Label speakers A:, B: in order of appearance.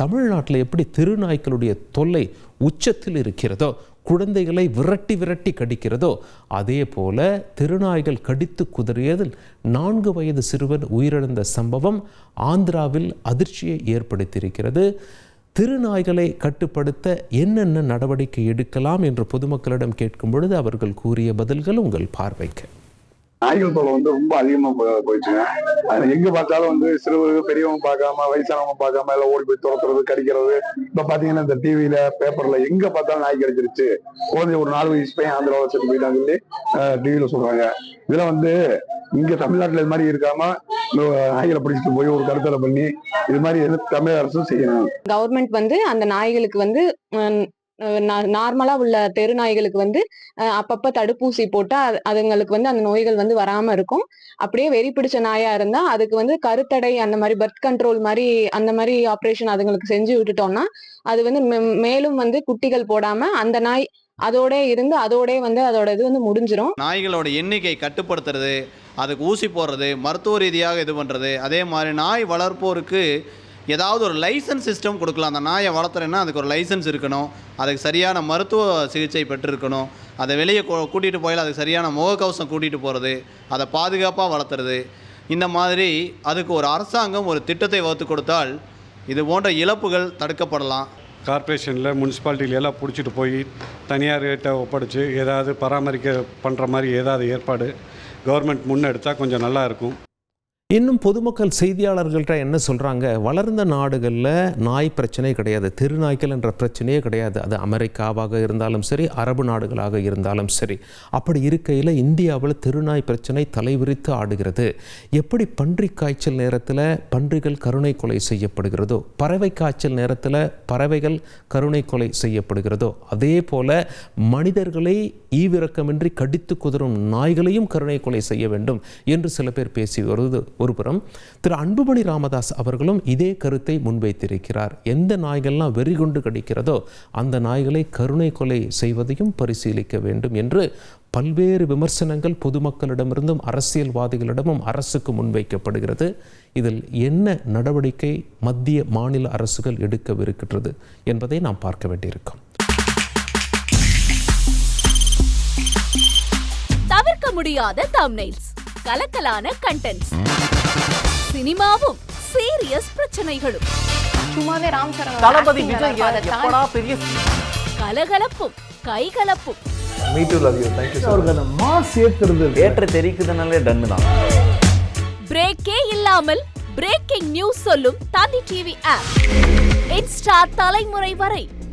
A: தமிழ்நாட்டில் எப்படி திருநாய்க்களுடைய தொல்லை உச்சத்தில் இருக்கிறதோ குழந்தைகளை விரட்டி விரட்டி கடிக்கிறதோ அதே போல திருநாய்கள் கடித்து குதறியதில் நான்கு வயது சிறுவன் உயிரிழந்த சம்பவம் ஆந்திராவில் அதிர்ச்சியை ஏற்படுத்தியிருக்கிறது. திருநாய்களை கட்டுப்படுத்த என்னென்ன நடவடிக்கை எடுக்கலாம் என்று பொதுமக்களிடம் கேட்கும் பொழுது அவர்கள் கூறிய பதில்கள் உங்கள் பார்வைக்கு.
B: நாய்கள் தொலை வந்து ரொம்ப அதிகமா போயிடுச்சுங்க அது எங்க பார்த்தாலும் வந்து சிறுவர்கள் பெரியவங்க பார்க்காம வயசானவங்க பார்க்காம எல்லாம் ஓடி போய் துரத்துறது கடிக்கிறது. இப்ப பாத்தீங்கன்னா இந்த டிவியில பேப்பர்ல எங்க பார்த்தாலும் நாய் கிடைச்சிருச்சு. குழந்தை ஒரு நாலு வயசு பையன் ஆந்திராவில் வச்சுட்டு போயிட்டாங்க சொல்லி டிவில சொல்றாங்க. இதுல வந்து இங்க தமிழ்நாட்டுல இது மாதிரி இருக்காம இந்த நாய்களை பிடிச்சிட்டு போய் ஒரு கருத்தரை பண்ணி இது மாதிரி எது தமிழக அரசும் செய்யணும்.
C: கவர்மெண்ட் வந்து அந்த நாய்களுக்கு வந்து நார்மலா உள்ள தெரு நாய்களுக்கு வந்து அப்பப்ப தடுப்பூசி போட்டா அதுங்களுக்கு வந்து அந்த நோய்கள் வந்து வராம இருக்கும். அப்படியே வெறி பிடிச்ச நாயா இருந்தா அதுக்கு வந்து கருத்தடை அந்த மாதிரி பர்த் கண்ட்ரோல் மாதிரி அந்த மாதிரி ஆப்ரேஷன் அதுங்களுக்கு செஞ்சு விட்டுட்டோம்னா அது வந்து மேலும் வந்து குட்டிகள் போடாம அந்த நாய் அதோட இருந்து அதோட வந்து அதோட இது வந்து முடிஞ்சிரும்.
D: நாய்களோட எண்ணிக்கை கட்டுப்படுத்துறது அதுக்கு ஊசி போடுறது மருத்துவ ரீதியாக இது பண்ணுறது அதே மாதிரி நாய் வளர்ப்போருக்கு ஏதாவது ஒரு லைசன்ஸ் சிஸ்டம் கொடுக்கலாம். அந்த நாயை வளர்த்துறேன்னா அதுக்கு ஒரு லைசன்ஸ் இருக்கணும். அதுக்கு சரியான மருத்துவ சிகிச்சை பெற்றிருக்கணும். அதை வெளியே கூட்டிகிட்டு போயில அதுக்கு சரியான முகக்கவசம் கூட்டிகிட்டு போகிறது அதை பாதுகாப்பாக வளர்த்துறது. இந்த மாதிரி அதுக்கு ஒரு அரசாங்கம் ஒரு திட்டத்தை வகுத்து கொடுத்தால் இது போன்ற இழப்புகள் தடுக்கப்படலாம்.
E: கார்ப்பரேஷனில் முனிசிபாலிட்டியில் எல்லாம் பிடிச்சிட்டு போய் தனியார்கிட்ட ஒப்படைச்சு ஏதாவது பராமரிக்க பண்ணுற மாதிரி ஏதாவது ஏற்பாடு கவர்மெண்ட் முன்னெடுத்தால் கொஞ்சம் நல்லாயிருக்கும்
A: இன்னும் பொதுமக்கள் செய்தியாளர்கள்ட்ட என்ன சொல்கிறாங்க வளர்ந்த நாடுகளில் நாய் பிரச்சனை கிடையாது திருநாய்க்கள் என்ற பிரச்சனையே கிடையாது. அது அமெரிக்காவாக இருந்தாலும் சரி அரபு நாடுகளாக இருந்தாலும் சரி. அப்படி இருக்கையில் இந்தியாவில் திருநாய் பிரச்சனை தலைவிரித்து ஆடுகிறது. எப்படி பன்றி காய்ச்சல் நேரத்தில் பன்றிகள் கருணை கொலை செய்யப்படுகிறதோ பறவை காய்ச்சல் நேரத்தில் பறவைகள் கருணை கொலை செய்யப்படுகிறதோ அதே போல் மனிதர்களை ஈவிரக்கமின்றி கடித்து குதிரும் நாய்களையும் கருணை கொலை செய்ய வேண்டும் என்று சில பேர் பேசி வருது ஒருபுறம் திரு அன்புமணி ராமதாஸ் அவர்களும் இதே கருத்தை முன்வைத்திருக்கிறார். எந்த நாய்கள்லாம் வெறி கொண்டு கடிக்கிறதோ அந்த நாய்களை கருணை கொலை செய்வதையும் பரிசீலிக்க வேண்டும் என்று பல்வேறு விமர்சனங்கள் பொதுமக்களிடமிருந்தும் அரசியல்வாதிகளிடமும் அரசுக்கு முன்வைக்கப்படுகிறது. இதில் என்ன நடவடிக்கை மத்திய மாநில அரசுகள் எடுக்கவிருக்கின்றது என்பதை நாம் பார்க்க வேண்டியிருக்கும்.
F: தவிர்க்க முடியாத தம்னைல்ஸ் கலக்கலான கண்டென்ட்ஸ் சினிமாவும் சீரியஸ் பிரச்சனைகளும்.
C: சும்மாவே ராம் சரண்
G: தளபதி விஜய் எப்படா பெரிய
F: கலகலப்பும் கைகலப்பும்.
H: அவருக்கு அந்த மாஸ் ஏத்துறது
G: தேட்டர் தெரிக்குதுனாலே டன்னு தான்.
F: பிரேக்கே இல்லாமல் பிரேக்கிங் நியூஸ் சொல்லும் தந்தி டிவி ஆப் இன்ஸ்டா தலைமுறை வரை